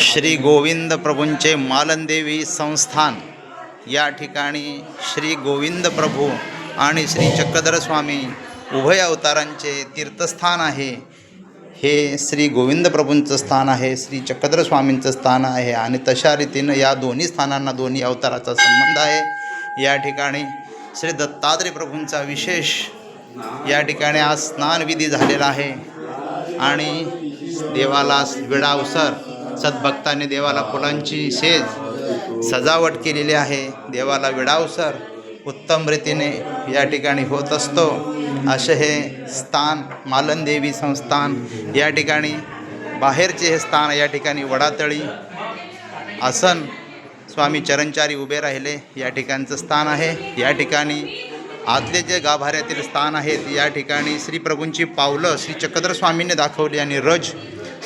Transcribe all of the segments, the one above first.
श्री गोविंद प्रभूंचे मालनदेवी संस्थान. या ठिकाणी श्री गोविंद प्रभू आणि श्री चक्रधर स्वामी उभय अवतारांचे तीर्थस्थान आहे. हे श्री गोविंद प्रभूंचं स्थान आहे श्री चक्रधर स्वामींचं स्थान आहे आणि तशा रीतीनं या दोन्ही स्थानांना दोन्ही अवताराचा संबंध आहे. या ठिकाणी श्री दत्तात्रय प्रभूंचा विशेष या ठिकाणी आज स्नानविधी झालेला आहे. आणि देवाला विडावसर सद्भक्ताने देवाला फुलांची शेज सजावट केलेली आहे. देवाला विडावसर उत्तम रीतीने या ठिकाणी होत असतो. असे हे स्थान मालनदेवी संस्थान या ठिकाणी बाहेरचे हे स्थान या ठिकाणी वडातळी आसन स्वामी चरणचारी उभे राहिले. या ठिकाणचं स्थान आहे. या ठिकाणी आतले जे गाभाऱ्यातील स्थान आहेत या ठिकाणी श्रीप्रभूंची पावलं श्री चक्रधर स्वामीने दाखवली आणि रज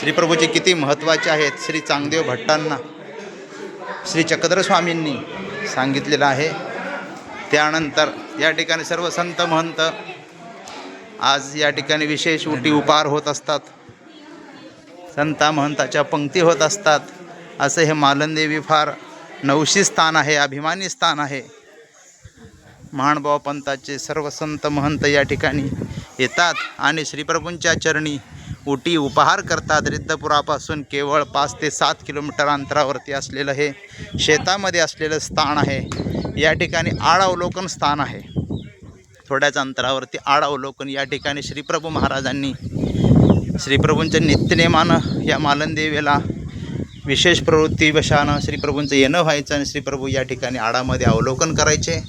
श्रीप्रभूचे किती महत्त्वाचे आहेत. श्री चांगदेव भट्टांना श्री चक्रधर स्वामींनी सांगितलेलं आहे. त्यानंतर या ठिकाणी सर्व संत महंत आज या ठिकाणी विशेष उटी उपार होत असतात. संता महंताच्या पंक्ती होत असतात. असं हे मालनदेवी फार नवशी स्थान आहे अभिमानी स्थान आहे. महानुभाव पंथाचे सर्व संत महंत या ठिकाणी येतात आणि श्रीप्रभूंच्या चरणी उटी उपहार करतात. रिद्धपुरापासून केवळ पाच ते सात किलोमीटर अंतरावरती असलेलं हे शेतामध्ये असलेलं स्थान आहे. या ठिकाणी आड अवलोकन स्थान आहे. थोड्याच अंतरावरती आड अवलोकन. या ठिकाणी श्रीप्रभू महाराजांनी श्रीप्रभूंच्या नित्यनेमानं या मालनदेवीला विशेष प्रवृत्ती वशानं श्रीप्रभूंचं येणं व्हायचं आणि श्रीप्रभू या ठिकाणी आडामध्ये अवलोकन करायचे.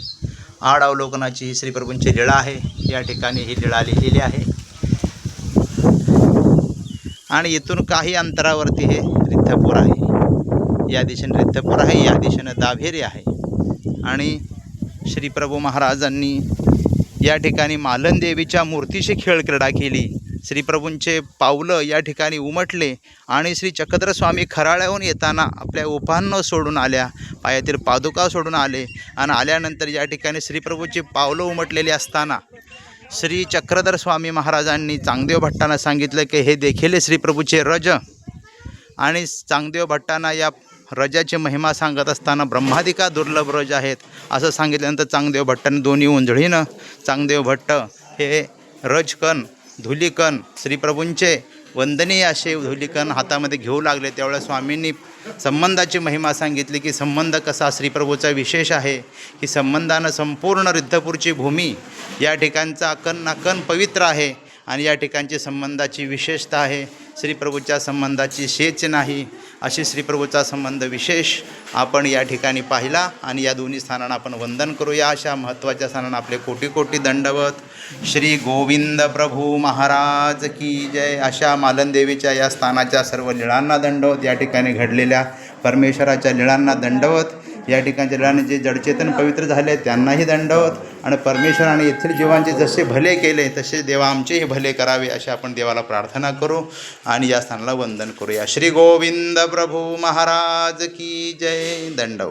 आड अवलोकनाची ही श्रीप्रभूंची लीळा आहे. या ठिकाणी ही लीळा लिहिलेली आहे. आणि इथून काही अंतरावरती हे रिद्धपूर आहे. या दिशेने रिद्धपूर आहे या दिशेनं दाभेरी आहे. आणि श्रीप्रभू महाराजांनी या ठिकाणी मालनदेवीच्या मूर्तीशी खेळक्रीडा केली. श्रीप्रभूंचे पावलं या ठिकाणी उमटले आणि श्री चक्रधर स्वामी खराळ्याहून येताना आपल्या उपान्न सोडून आल्या. पायातील पादुका सोडून आले आणि आल्यानंतर या ठिकाणी श्रीप्रभूची पावलं उमटलेली असताना श्री चक्रधर स्वामी महाराजांनी चांगदेव भट्टांना सांगितलं की हे देखील श्रीप्रभूचे रज. आणि चांगदेव भट्टांना या रजाची महिमा सांगत असताना ब्रह्मादिका दुर्लभ रज आहेत असं सांगितल्यानंतर चांगदेव भट्टांनी दोन्ही उंजळीनं चांगदेव भट्ट हे रजकण धुलिकण श्रीप्रभूंचे वंदनीय असे धुलिकण हातामध्ये घेऊ लागले त्यावेळेस स्वामींनी संबंधाची महिमा सांगितली की संबंध कसा श्रीप्रभूचा विशेष आहे की संबंधानं संपूर्ण रिद्धपूरची भूमी या ठिकाणचा कण ना कण पवित्र आहे आणि या ठिकाणची संबंधाची विशेषता आहे. श्रीप्रभूच्या संबंधाची शेच नाही. अशी श्रीप्रभूचा संबंध विशेष आपण या ठिकाणी पाहिला आणि या दोन्ही स्थानांना आपण वंदन करूया. अशा महत्त्वाच्या स्थानांना आपले कोटी कोटी दंडवत. श्री गोविंद प्रभू महाराज की जय. अशा मालनदेवीच्या या स्थानाच्या सर्व लीळांना दंडवत. या ठिकाणी घडलेल्या परमेश्वराच्या लीळांना दंडवत. या ठिकाणच्या लीळाने जे जडचेतन पवित्र झाले त्यांनाही दंडवत आणि परमेश्वर आणि येथील जीवांचे जसे भले केले तसे देवा आमचेही भले करावे अशी आपण देवाला प्रार्थना करू. आणि या स्थानाला वंदन करूया. श्री गोविंद प्रभू महाराज की जय. दंडव